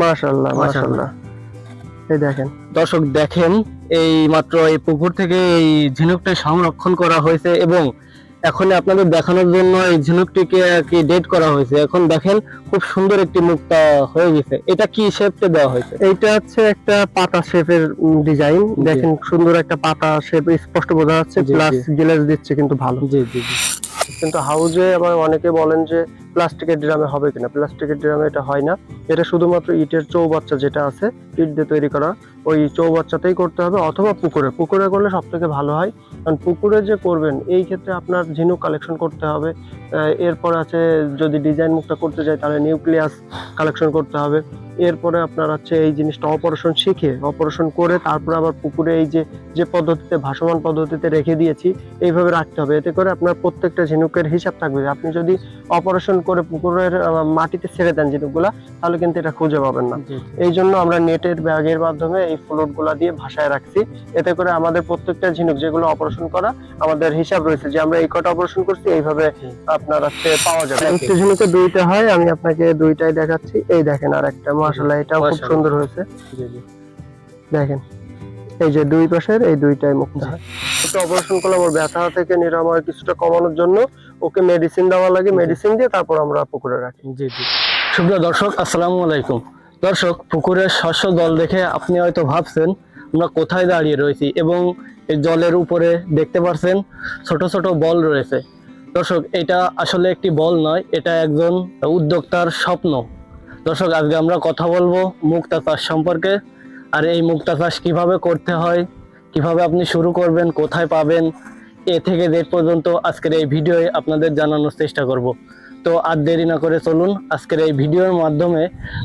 মাশাআল্লাহ। মাশাআল্লাহ। এই দেখেন। দর্শক দেখেন এই মাত্র এই পুকুর থেকে এই ঝিনুকটা সংরক্ষণ করা হয়েছে এবং এখন আপনাদের দেখানোর জন্য এই ঝিনুকটিকে কি ডেট করা হয়েছে। এখন দেখেন খুব সুন্দর একটি মুক্তা হয়ে গেছে। এটা কি শেপে দেওয়া হয়েছে? এইটা হচ্ছে একটা পাতা শেপের ডিজাইন দেখেন সুন্দর একটা পাতা শেপ স্পষ্ট বোঝা যাচ্ছে। প্লাস জি। গ্লেজ দিচ্ছে কিন্তু ভালো। জি জি কিন্তু হাউজে আবার অনেকে বলেন যে প্লাস্টিকের ড্রামে হবে কিনা? প্লাস্টিকের ড্রামে এটা হয় না। এটা শুধুমাত্র ইটের চৌবাচ্চা যেটা আছে, ইট দিয়ে তৈরি করা। ওই চৌবাচ্চাতেই করতে হবে অথবা পুকুরে। পুকুরে করলে সব থেকে ভালো হয়। কারণ পুকুরে যে করবেন, এই ক্ষেত্রে আপনার ঝিনুক কালেকশন করতে হবে। এরপর আছে যদি ডিজাইন মুখটা করতে চাই তাহলে নিউক্লিয়াস কালেকশন করতে হবে। এরপরে আপনার হচ্ছে এই জিনিসটা অপারেশন শিখে অপারেশন করে তারপরে আবার পুকুরে এই যে যে পদ্ধতিতে, ভাসমান পদ্ধতিতে রেখে দিয়েছি, এইভাবে রাখতে হবে। এতে করে আপনার প্রত্যেকটা ঝিনুকের হিসাব থাকবে। আপনি যদি অপারেশন করে পুকুরের মাটিতে ছেড়ে দেন ঝিনুকগুলা তাহলে কিন্তু এটা খুঁজে পাবেন না। এই জন্য আমরা নেটের ব্যাগের মাধ্যমে এই ফ্লোটগুলা দিয়ে ভাসায় রাখছি। এতে করে আমাদের প্রত্যেকটা ঝিনুক যেগুলো অপারেশন করা আমাদের হিসাব রয়েছে যে আমরা এই কটা অপারেশন করছি এইভাবে আপনার হচ্ছে পাওয়া যাবে. একটা ঝিনুকে দুইটা হয় আমি আপনাকে দুইটাই দেখাচ্ছি। এই দেখেন আর একটা মাসাল্লাহ এটাও খুব সুন্দর হয়েছে। দেখেন। এই যে দুই পাশের এই দুইটাই মুক্ত। হয়। একটু অপারেশন করলাম ওর ব্যথা থেকে নিরাময় কিছুটা কমানোর জন্য ওকে মেডিসিন দেওয়া লাগে মেডিসিন দিয়ে তারপর আমরা পুকুরে রাখি। জি জি। সুপ্রিয় দর্শক আসসালামু আলাইকুম। দর্শক পুকুরের শস্য জল দেখে আপনি হয়তো ভাবছেন আমরা কোথায় দাঁড়িয়ে রয়েছি এবং এই জলের উপরে দেখতে পাচ্ছেন ছোট ছোট বল রয়েছে। দর্শক এটা আসলে একটি বল নয় এটা একজন উদ্যোক্তার স্বপ্ন। দর্শক আজকে আমরা কথা বলব মুক্তা চাষ সম্পর্কে। আর এই মুক্তা চাষ কীভাবে করতে হয়? কীভাবে আপনি শুরু করবেন? কোথায় পাবেন? এ থেকে জেড পর্যন্ত আজকের এই ভিডিওয় আপনাদের জানানোর চেষ্টা করব। তো আর দেরি না করে চলুন, আজকের এই ভিডিওর মাধ্যমে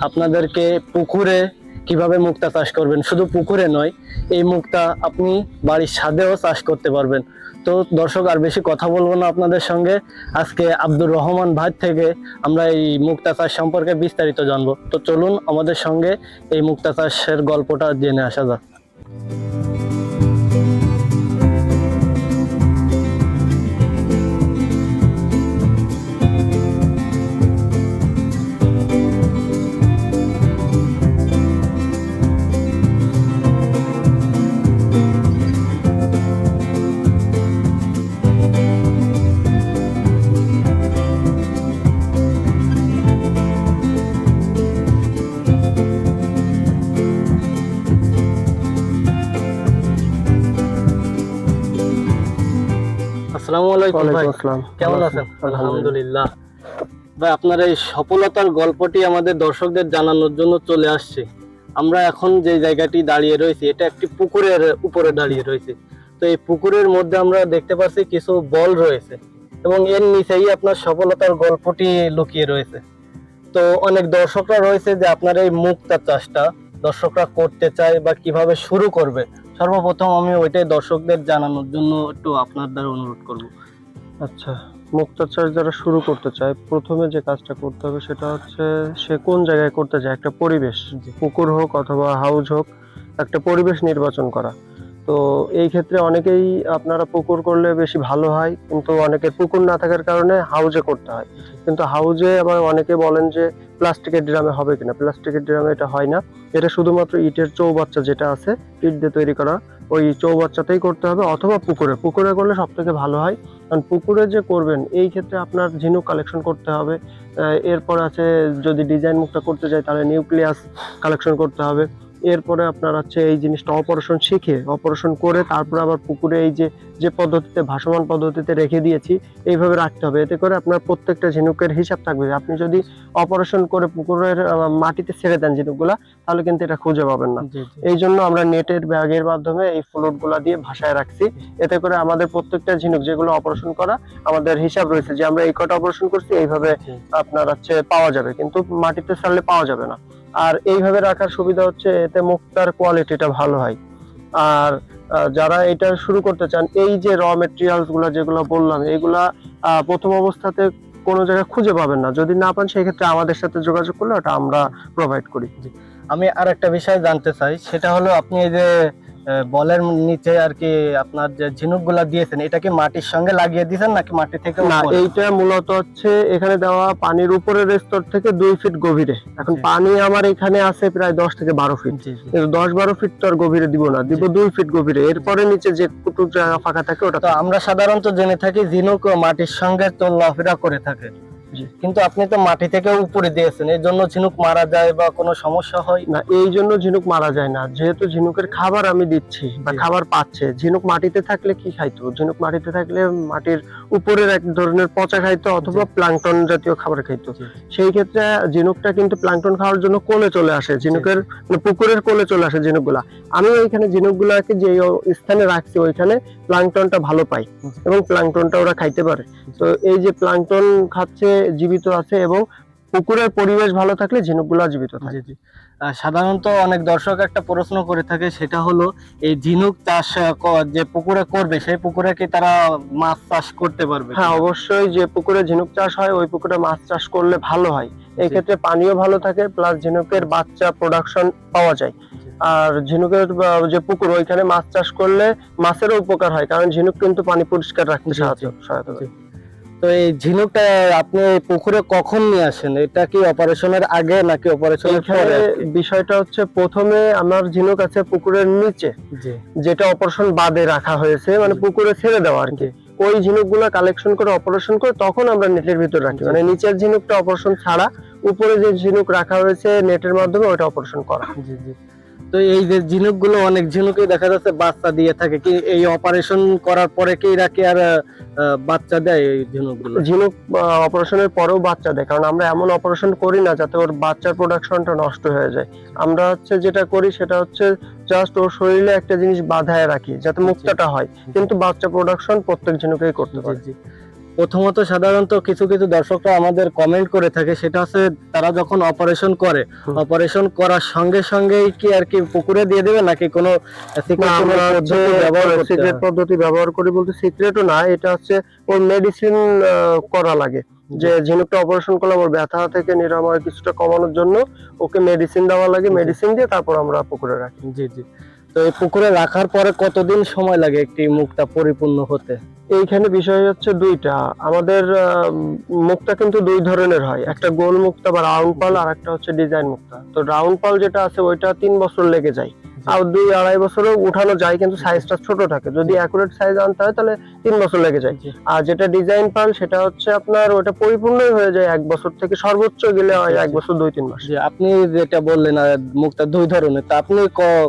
আপনাদেরকে পুকুরে কীভাবে মুক্তা চাষ করবেন? শুধু পুকুরে নয়, এই মুক্তা আপনি বাড়ির ছাদেও চাষ করতে পারবেন। তো দর্শক, আর বেশি কথা বলব না আপনাদের সঙ্গে। আজকে আব্দুর রহমান ভাই থেকে আমরা এই মুক্তা চাষ সম্পর্কে বিস্তারিত জানব। তো চলুন আমাদের সঙ্গে এই মুক্তা চাষের গল্পটা জেনে আসা যাক। আসসালামু আলাইকুম ভাই। কেমন আছেন? আলহামদুলিল্লাহ। ভাই আপনার এই সফলতার গল্পটি আমাদের দর্শকদের জানানোর জন্য চলে আসছে। আমরা এখন যে জায়গাটি দাঁড়িয়ে রয়েছি এটা একটি পুকুরের উপরে দাঁড়িয়ে রয়েছে। তো এই পুকুরের মধ্যে আমরা দেখতে পাচ্ছি কিছু বল রয়েছে এবং এর নিচেই আপনার সফলতার গল্পটি লুকিয়ে রয়েছে। তো অনেক দর্শকরা রয়েছে যে আপনার এই মুক্তা চাষটা দর্শকরা করতে চায় বা কীভাবে শুরু করবে। সর্বপ্রথম আমি ওইটাই দর্শকদের জানানোর জন্য একটু আপনার দ্বারা অনুরোধ করব। আচ্ছা মুক্তা চাষ যারা শুরু করতে চায়, প্রথমে যে কাজটা করতে হবে সেটা হচ্ছে সে কোন জায়গায় করতে চায়? একটা পরিবেশ পুকুর হোক অথবা হাউজ হোক, একটা পরিবেশ নির্বাচন করা। তো এই ক্ষেত্রে অনেকেই আপনারা পুকুর করলে বেশি ভালো হয়, কিন্তু অনেকের পুকুর না থাকার কারণে হাউজে করতে হয়। কিন্তু হাউজে আবার অনেকে বলেন যে প্লাস্টিকের ড্রামে হবে কিনা। প্লাস্টিকের ড্রামে এটা হয় না। এটা শুধুমাত্র ইটের চৌবাচ্চা যেটা আছে, ইট দিয়ে তৈরি করা, ওই চৌবাচ্চাতেই করতে হবে অথবা পুকুরে। পুকুরে করলে সব থেকে ভালো হয়। কারণ পুকুরে যে করবেন, এই ক্ষেত্রে আপনার ঝিনুক কালেকশন করতে হবে। এরপর আছে যদি ডিজাইন মুখটা করতে চাই তাহলে নিউক্লিয়াস কালেকশন করতে হবে। এরপরে আপনার হচ্ছে এই জিনিসটা অপারেশন শিখে অপারেশন করে তারপরে আবার পুকুরে এই যে যে পদ্ধতিতে ভাসমান পদ্ধতিতে রেখে দিয়েছি এইভাবে রাখতে হবে। এতে করে আপনার প্রত্যেকটা ঝিনুকের হিসাব থাকবে। আপনি যদি অপারেশন করে পুকুরের মাটিতে ছেড়ে দেন ঝিনুকগুলা তাহলে কিন্তু এটা খুঁজে পাবেন না। এই জন্য আমরা নেটের ব্যাগের মাধ্যমে এই ফ্লোটগুলা দিয়ে ভাসায় রাখছি। এতে করে আমাদের প্রত্যেকটা ঝিনুক যেগুলো অপারেশন করা আমাদের হিসাব রয়েছে যে আমরা এই কটা অপারেশন করছি এইভাবে আপনার হচ্ছে পাওয়া যাবে। কিন্তু মাটিতে ছাড়লে পাওয়া যাবে না। আর এইভাবে রাখার সুবিধা হচ্ছে এতে মুক্তার কোয়ালিটিটা ভালো হয়। আর যারা এটা শুরু করতে চান, এই যে র মেটেরিয়ালসগুলো যেগুলো বললাম, এগুলা প্রথম অবস্থাতে কোনো জায়গায় খুঁজে পাবেন না। যদি না পান, সেক্ষেত্রে আমাদের সাথে যোগাযোগ করলে ওটা আমরা প্রোভাইড করি। আমি আর একটা বিষয় জানতে চাই, সেটা হলো আপনি এই যে বলের নিচে আর কি আপনার যে ঝিনুকগুলা দিয়েছেন এটা কি মাটির সঙ্গে লাগিয়ে দিয়েছেন নাকি মাটি থেকে না এইটা মূলত হচ্ছে এখানে দেওয়া পানির উপরের স্তর থেকে দুই ফিট গভীরে। এখন পানি আমার এখানে আছে প্রায় দশ থেকে বারো ফিট। কিন্তু দশ বারো ফিট তো আর গভীরে দিব না দিব দুই ফিট গভীরে। এরপরে নিচে যে কুটুক জায়গা ফাঁকা থাকে ওটা তো আমরা সাধারণত জেনে থাকি ঝিনুক ও মাটির সঙ্গে চলাফেরা করে থাকে। কিন্তু আপনি তো মাটি থেকে উপরে দিয়েছেন এই জন্য ঝিনুক মারা যায় বা কোনো সমস্যা হয়? না এই জন্য ঝিনুক মারা যায় না। যেহেতু ঝিনুকের খাবার আমি দিচ্ছি বা খাবার পাচ্ছে ঝিনুক মাটিতে থাকলে কি খাইতো? ঝিনুক মাটিতে থাকলে মাটির উপরের এক ধরনের পচা খাইতো অথবা প্লাঙ্কটন জাতীয় খাবার খাইতো। সেই ক্ষেত্রে ঝিনুকটা কিন্তু প্লাঙ্কটন খাওয়ার জন্য কোলে চলে আসে ঝিনুকের মানে পুকুরের কোলে চলে আসে ঝিনুকগুলা। আমি ওইখানে ঝিনুকগুলাকে যে স্থানে রাখছি ওইখানে প্লাংটনটা ভালো পাই এবং প্লাঙ্কটনটা ওরা খাইতে পারে। তো এই যে প্লাঙ্কটন খাচ্ছে জীবিত আছে এবং পুকুরের পরিবেশ ভালো থাকলে ঝিনুকগুলা জীবিত থাকে। জি সাধারণত অনেক দর্শক একটা প্রশ্ন করে থাকে সেটা হলো এই ঝিনুক চাষ যে পুকুরে করবে সেই পুকুরে কি তারা মাছ চাষ করতে পারবে? হ্যাঁ অবশ্যই যে পুকুরে ঝিনুক চাষ হয় ওই পুকুরে মাছ চাষ করলে ভালো হয়। এই ক্ষেত্রে পানিও ভালো থাকে প্লাস ঝিনুকের বাচ্চা প্রোডাকশন পাওয়া যায়। আর ঝিনুকের যে পুকুর ওইখানে মাছ চাষ করলে মাছেরও উপকার হয় কারণ ঝিনুক কিন্তু পানি পরিষ্কার রাখতে সাহায্য সহায়তা করে। তো এই ঝিনুকটা আপনি পুকুরে কখন নিয়ে আসেন? এটা কি অপারেশনের আগে নাকি অপারেশনের পরে? বিষয়টা হচ্ছে প্রথমে আমার ঝিনুক আছে পুকুরের নিচে যেটা অপারেশন বাদে রাখা হয়েছে মানে পুকুরে ছেড়ে দেওয়া আর কি। ওই ঝিনুকগুলো কালেকশন করে অপারেশন করে তখন আমরা নেটের ভিতর রাখি। মানে নিচের ঝিনুকটা অপারেশন ছাড়া উপরে যে ঝিনুক রাখা হয়েছে নেটের মাধ্যমে ওটা অপারেশন করা। জি জি। তো এই যে ঝিনুকগুলো অনেক ঝিনুকে দেখা যাচ্ছে বাচ্চা দিয়ে থাকে কি এই অপারেশন করার পরে কি এরা কি আর বাচ্চা দেয় এই ঝিনুকগুলো ঝিনুক অপারেশনের পরেও বাচ্চা দেয় কারণ আমরা এমন অপারেশন করি না যাতে ওর বাচ্চার প্রোডাকশনটা নষ্ট হয়ে যায়। আমরা হচ্ছে যেটা করি সেটা হচ্ছে জাস্ট ওর শরীরে একটা জিনিস বাঁধায় রাখি যাতে মুক্তাটা হয়। কিন্তু বাচ্চা প্রোডাকশন প্রত্যেক ঝিনুকেই করতে জি পারে। জি। প্রথমত সাধারণত কিছু কিছু দর্শকরা আমাদের কমেন্ট করে থাকে সেটা হচ্ছে তারা যখন অপারেশন করে অপারেশন করার সঙ্গে সঙ্গেই কি আর কি পুকুরে দিয়ে দেবে নাকি কোনো সিক্রেট? পদ্ধতি ব্যবহার করি বলতে সিক্রেটও না এটা হচ্ছে ওর মেডিসিন করা লাগে। যে ঝিনুকটা অপারেশন করলাম ওর ব্যথা থেকে নিরাময় কিছুটা কমানোর জন্য ওকে মেডিসিন দেওয়া লাগে মেডিসিন দিয়ে তারপর আমরা পুকুরে রাখি। জি জি। তো এই পুকুরে রাখার পরে কতদিন সময় লাগে একটি মুখটা পরিপূর্ণ হতে? এইখানে বিষয় হচ্ছে দুইটা। আমাদের মুক্তা কিন্তু দুই ধরনের হয়। একটা গোল মুক্তা বা রাউন্ড পাল আর একটা হচ্ছে ডিজাইন মুক্তা তো রাউন্ড পাল যেটা আছে ওইটা তিন বছর লেগে যায়। আর দুই আড়াই বছরও উঠানো যায় কিন্তু সাইজটা ছোট থাকে। যদি অ্যাকুরেট সাইজ আনতে হয় তাহলে তিন বছর লেগে যায়। আর যেটা ডিজাইন পাল সেটা হচ্ছে আপনার ওটা পরিপূর্ণই হয়ে যায় এক বছর থেকে। সর্বোচ্চ গেলে হয় এক বছর দুই তিন মাস। আপনি যেটা বললেন আর মুখটা দুই ধরনের তা আপনি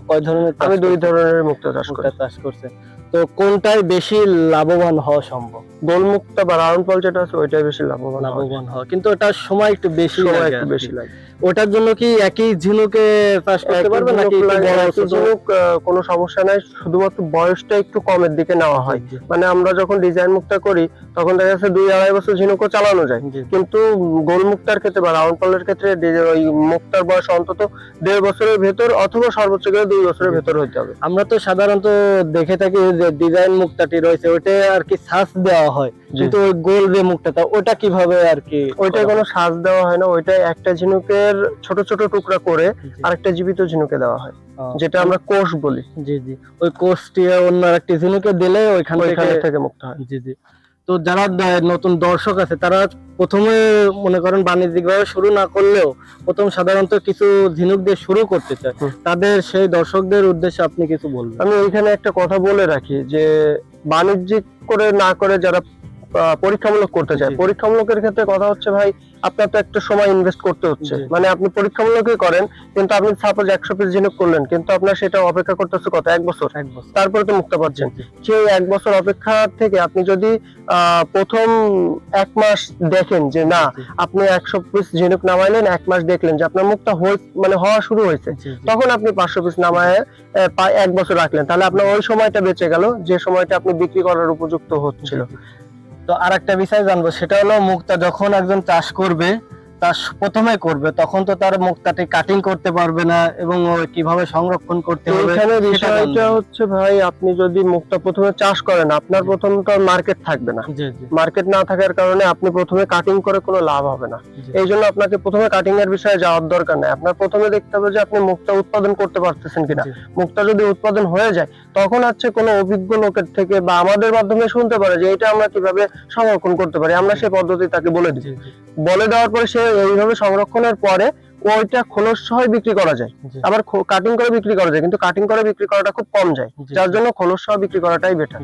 কয় ধরনের আমি দুই ধরনের মুক্তা চাষ করি। মুক্তা চাষ করছেন। তো কোনটাই বেশি লাভবান হওয়া সম্ভব? গোলমুক্তা বা রাউন্ড বল যেটা আছে ওইটাই বেশি লাভবান। লাভবান হওয়া। কিন্তু ওটার সময় একটু বেশি সময় একটু বেশি লাগে। ওটার জন্য কি একই ঝিনুকে চাষ করতে পারবে নাকি ঝিনুক কোনো সমস্যা নাই শুধুমাত্র বয়সটা একটু কমের দিকে নেওয়া হয়। মানে আমরা যখন ডিজাইন মুক্তা করি তখন দেখা যাচ্ছে দুই আড়াই বছর ঝিনুকও চালানো যায়। কিন্তু গোল মুক্তার ক্ষেত্রে বা রাউন্ড পালের ক্ষেত্রে ওই মুক্তার বয়স অন্তত দেড় বছরের ভেতর অথবা সর্বোচ্চ গেলে দুই বছরের ভেতর হতে হবে। আমরা তো সাধারণত দেখে থাকি যে ডিজাইন মুক্তাটি রয়েছে ওটা আর কি ছাঁচ দেওয়া হয়। কিন্তু ওই গোল যে মুক্তাটা ওটা কীভাবে আর কি ওইটাই করা? কোনো সাজ দেওয়া হয় না ওইটাই একটা ঝিনুকের ছোট ছোট টুকরা করে আরেকটা জীবিত ঝিনুকে দেওয়া হয় যেটা আমরা কোষ বলি। জি জি। ওই কোর্সটি অন্য একটি ঝিনুকে দিলে ওইখান থেকে মুক্ত হয়। জি জি। তো যারা নতুন দর্শক আছে তারা প্রথমে মনে করেন বাণিজ্যিক ভাবে শুরু না করলেও প্রথম সাধারণত কিছু ঝিনুক দিয়ে শুরু করতে চায়। তাদের সেই দর্শকদের উদ্দেশ্যে আপনি কিছু বলবেন? আমি ওইখানে একটা কথা বলে রাখি যে বাণিজ্যিক করে না করে যারা পরীক্ষামূলক করতে চায়। পরীক্ষামূলকের ক্ষেত্রে কথা হচ্ছে ভাই আপনার তো একটা সময় ইনভেস্ট করতে হচ্ছে। মানে আপনি পরীক্ষামূলকই করেন কিন্তু আপনি সাপোজ একশো পিস ঝিনুক করলেন কিন্তু আপনার সেটা অপেক্ষা করতে হচ্ছে কত? এক বছর। তারপরে তো মুক্ত পাচ্ছেন। সেই এক বছর অপেক্ষা থেকে আপনি যদি প্রথম এক মাস দেখেন যে না আপনি একশো পিস ঝিনুক নামাইলেন এক মাস দেখলেন যে আপনার মুক্তা হয়ে মানে হওয়া শুরু হয়েছে। তখন আপনি পাঁচশো পিস নামায় এক বছর রাখলেন। তাহলে আপনার ওই সময়টা বেঁচে গেল যে সময়টা আপনি বিক্রি করার উপযুক্ত হচ্ছিল। তো আর একটা বিষয় জানব সেটা হলো মুক্তা যখন একজন চাষ করবে চাষ প্রথমে করবে তখন তো তার মুক্তাটি কাটিং করতে পারবে না এবং ও কীভাবে সংরক্ষণ করতে হবে এখানে বিষয়টা হচ্ছে ভাই আপনি যদি মুক্তা প্রথমে চাষ করেন আপনার প্রথম তো মার্কেট থাকবে না। মার্কেট না থাকার কারণে আপনি প্রথমে কাটিং করে কোনো লাভ হবে না। এই জন্য আপনাকে প্রথমে কাটিং এর বিষয়ে যাওয়ার দরকার নাই। আপনার প্রথমে দেখতে হবে যে আপনি মুক্তা উৎপাদন করতে পারতেছেন কিনা। মুক্তা যদি উৎপাদন হয়ে যায় তখন হচ্ছে কোনো অভিজ্ঞ লোকের থেকে বা আমাদের মাধ্যমে শুনতে পারে যে এটা আমরা কীভাবে সংরক্ষণ করতে পারি? আমরা সেই পদ্ধতি তাকে বলে দিই। জি। বলে দেওয়ার পরে সে এইভাবে সংরক্ষণের পরে ওইটা খোলস সহ বিক্রি করা যায়। আবার কাটিং করে বিক্রি করা যায় কিন্তু কাটিং করে বিক্রি করাটা খুব কম যায়। যার জন্য খোলস সহ বিক্রি করাটাই বেটার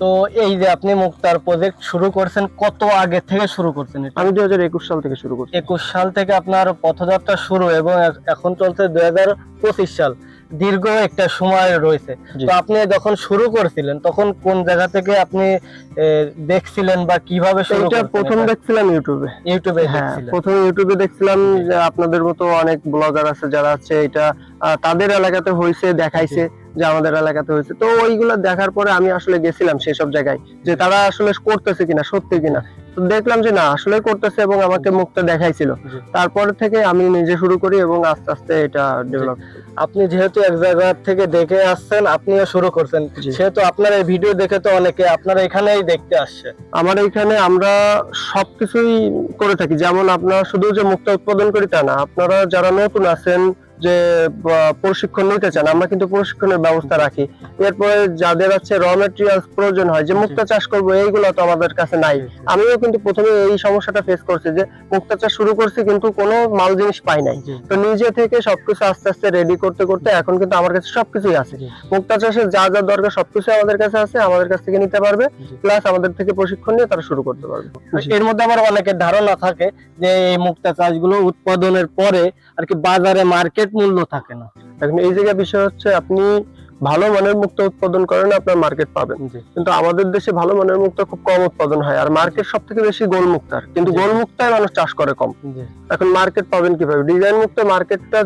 তো এই যে আপনি মুক্তার প্রজেক্ট শুরু করছেন কত আগে থেকে শুরু করছেন আমি দুই হাজার একুশ সাল থেকে শুরু করছি। একুশ সাল থেকে আপনার পথযাত্রা শুরু এবং এখন চলছে দুই হাজার পঁচিশ সাল। দীর্ঘ একটা সময় রয়েছে। তো আপনি যখন শুরু করেছিলেন তখন কোন জায়গা থেকে আপনি দেখছিলেন বা কীভাবে সেটা এটা প্রথম? দেখছিলাম ইউটিউবে। ইউটিউবে হ্যাঁ প্রথম ইউটিউবে দেখছিলাম যে আপনাদের মতো অনেক ব্লগার আছে যারা আছে এটা তাদের এলাকাতে হয়েছে দেখাইছে। যে আমাদের এলাকাতে হয়েছে। তো ওইগুলো দেখার পরে আমি আসলে গেছিলাম সেসব জায়গায় যে তারা আসলে করতেছে কিনা সত্যি কিনা। তো দেখলাম যে না আসলে করতেছে এবং আমাকে মুখটা দেখাইছিল। তারপর থেকে আমি নিজে শুরু করি এবং আস্তে আস্তে এটা ডেভেলপ আপনি যেহেতু এক জায়গা থেকে দেখে আসছেন আপনিও শুরু করছেন। সেহেতু আপনার এই ভিডিও দেখে তো অনেকে আপনারা এখানেই দেখতে আসছে। আমার এখানে আমরা সবকিছুই করে থাকি। যেমন আপনারা শুধু যে মুক্তা উৎপাদন করি তা না আপনারা যারা নতুন আছেন যে প্রশিক্ষণ নিতে চান আমরা কিন্তু প্রশিক্ষণের ব্যবস্থা রাখি। এরপরে যাদের আছে র মেটেরিয়ালস প্রয়োজন হয় যে মুক্তা চাষ করব এইগুলো তো আমাদের কাছে নাই। আমিও কিন্তু প্রথমে এই সমস্যাটা ফেস করছি যে মুক্তা চাষ শুরু করছি কিন্তু কোনো মাল জিনিস পাই নাই। তো নিজে থেকে সবকিছু আস্তে আস্তে রেডি করতে করতে এখন কিন্তু আমার কাছে সবকিছুই আছে। মুক্তা চাষের যা যা দরকার সবকিছু আমাদের কাছে আছে আমাদের কাছ থেকে নিতে পারবে। প্লাস আমাদের থেকে প্রশিক্ষণ নিয়ে তারা শুরু করতে পারবে। এর মধ্যে আবার অনেকের ধারণা থাকে যে এই মুক্তা চাষগুলো উৎপাদনের পরে আর কি বাজারে মার্কেট মূল্য থাকে না। এখন এই জায়গায় বিষয় হচ্ছে আপনি ভালো মানের মুক্ত উৎপাদন করেন আপনার মার্কেট পাবেন কিন্তু আমাদের দেশে ভালো মানের মুক্ত খুব কম উৎপাদন হয় আর মার্কেট সব থেকে বেশি গোল মুক্তার কিন্তু। গোল মুক্তায় মানুষ চাষ করে কম। এখন মার্কেট পাবেন কীভাবে? ডিজাইন মুক্ত মার্কেটটা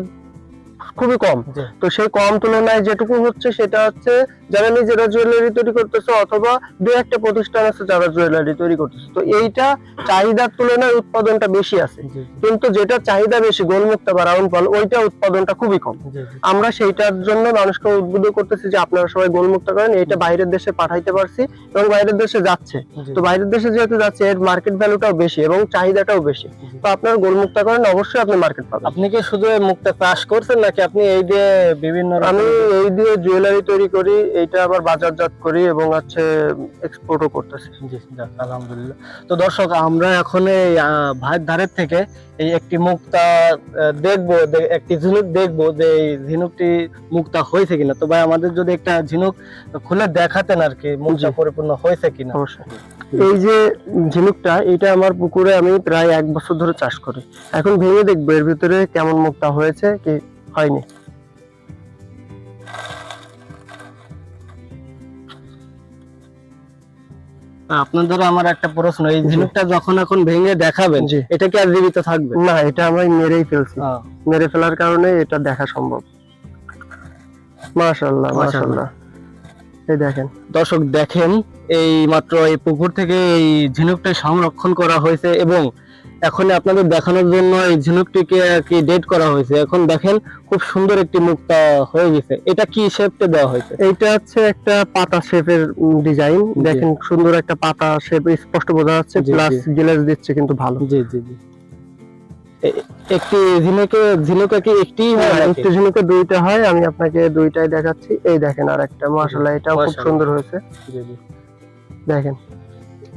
খুবই কম। তো সেই কম তুলনায় যেটুকু হচ্ছে সেটা হচ্ছে যারা নিজেরা জুয়েলারি তৈরি করতেছে অথবা দু একটা প্রতিষ্ঠান আছে যারা জুয়েলারি তৈরি করতেছে। তো এইটা চাহিদার তুলনায় উৎপাদনটা বেশি আছে। কিন্তু যেটা চাহিদা বেশি গোলমুক্তা বা রাউন্ড পাল ওইটা উৎপাদনটা খুবই কম। আমরা সেইটার জন্য মানুষকে উদ্বুদ্ধ করতেছি যে আপনারা সবাই গোলমুক্ত করেন এটা বাইরের দেশে পাঠাইতে পারছি এবং বাইরের দেশে যাচ্ছে। তো বাইরের দেশে যেহেতু যাচ্ছে এর মার্কেট ভ্যালুটাও বেশি এবং চাহিদাটাও বেশি। তো আপনার গোলমুক্ত করেন অবশ্যই আপনি মার্কেট পাবেন। আপনি কি শুধু মুক্তা চাষ করছেন নাকি আপনি এই দিয়ে বিভিন্ন আমি এই দিয়ে জুয়েলারি তৈরি করি এইটা আবার বাজারজাত করি এবং হচ্ছে এক্সপোর্টও করতেছি। জি আলহামদুলিল্লাহ। তো দর্শক আমরা এখন এই আহ, ভাইয়ের ধারের থেকে এই একটি মুক্তা দেখব একটি ঝিনুক দেখব যে এই ঝিনুকটি মুক্তা হয়েছে কিনা। তো ভাই আমাদের যদি একটা ঝিনুক খুলে দেখাতেন আর কি মুক্তা পরিপূর্ণ হয়েছে কিনা। এই যে ঝিনুকটা এটা আমার পুকুরে আমি প্রায় এক বছর ধরে চাষ করি। এখন ভেঙে দেখব এর ভিতরে কেমন মুক্তা হয়েছে কি হয়নি। আপনাদের আমার একটা প্রশ্ন এই ঝিনুকটা যখন এখন ভেঙে দেখাবেন এটা কি আর জীবিত থাকবে? না এটা আমি মেরেই ফেলছি। মেরে ফেলার কারণে এটা দেখা সম্ভব। মাশাআল্লাহ। মাশাল্লাহ এই দেখেন। দর্শক দেখেন এই মাত্র এই পুকুর থেকে এই ঝিনুকটা সংরক্ষণ করা হয়েছে এবং এখন আপনাদের দেখানোর জন্য এই ঝিনুকটিকে আর কি ডেট করা হয়েছে। এখন দেখেন খুব সুন্দর একটি মুক্তা হয়ে গেছে। এটা কি শেপতে দেওয়া হয়েছে? এইটা হচ্ছে একটা পাতা শেপের ডিজাইন দেখেন সুন্দর একটা পাতা শেপ স্পষ্ট বোঝা যাচ্ছে। প্লাস জি। গ্লেজ দিচ্ছে কিন্তু ভালো। জি জি জি। একটি ঝিনুকে ঝিনুকে কি একটি হয় হ্যাঁ, নাকি? ঝিনুকে দুইটা হয়। আমি আপনাকে দুইটাই দেখাচ্ছি। এই দেখেন আর একটা মাশাল্লাহ এটাও খুব সুন্দর হয়েছে। জি, জি। দেখেন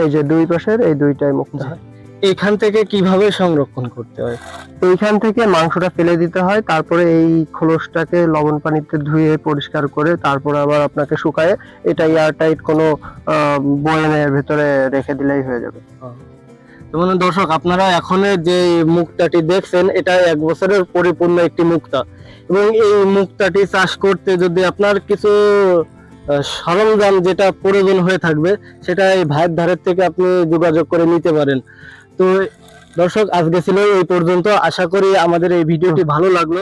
এই যে দুই পাশের এই দুইটাই মুক্ত জি। এখান থেকে কীভাবে সংরক্ষণ করতে হয়? এইখান থেকে মাংসটা ফেলে দিতে হয় তারপরে এই খোলসটাকে লবণ পানিতে ধুয়ে পরিষ্কার করে তারপরে আবার আপনাকে শুকায়ে এটা এয়ারটাইট কোনো আহ, বয়ামের ভেতরে রেখে দিলেই হয়ে যাবে। মানে দর্শক আপনারা এখন যে মুক্তাটি দেখছেন এটা এক বছরের পরিপূর্ণ একটি মুক্তা। এবং এই মুক্তাটি চাষ করতে যদি আপনার কিছু সরঞ্জাম যেটা প্রয়োজন হয়ে থাকবে সেটা এই ভাইয়ের ধারের থেকে আপনি যোগাযোগ করে নিতে পারেন। তো দর্শক আজকে ছিল এই পর্যন্ত। আশা করি আমাদের এই ভিডিওটি ভালো লাগল।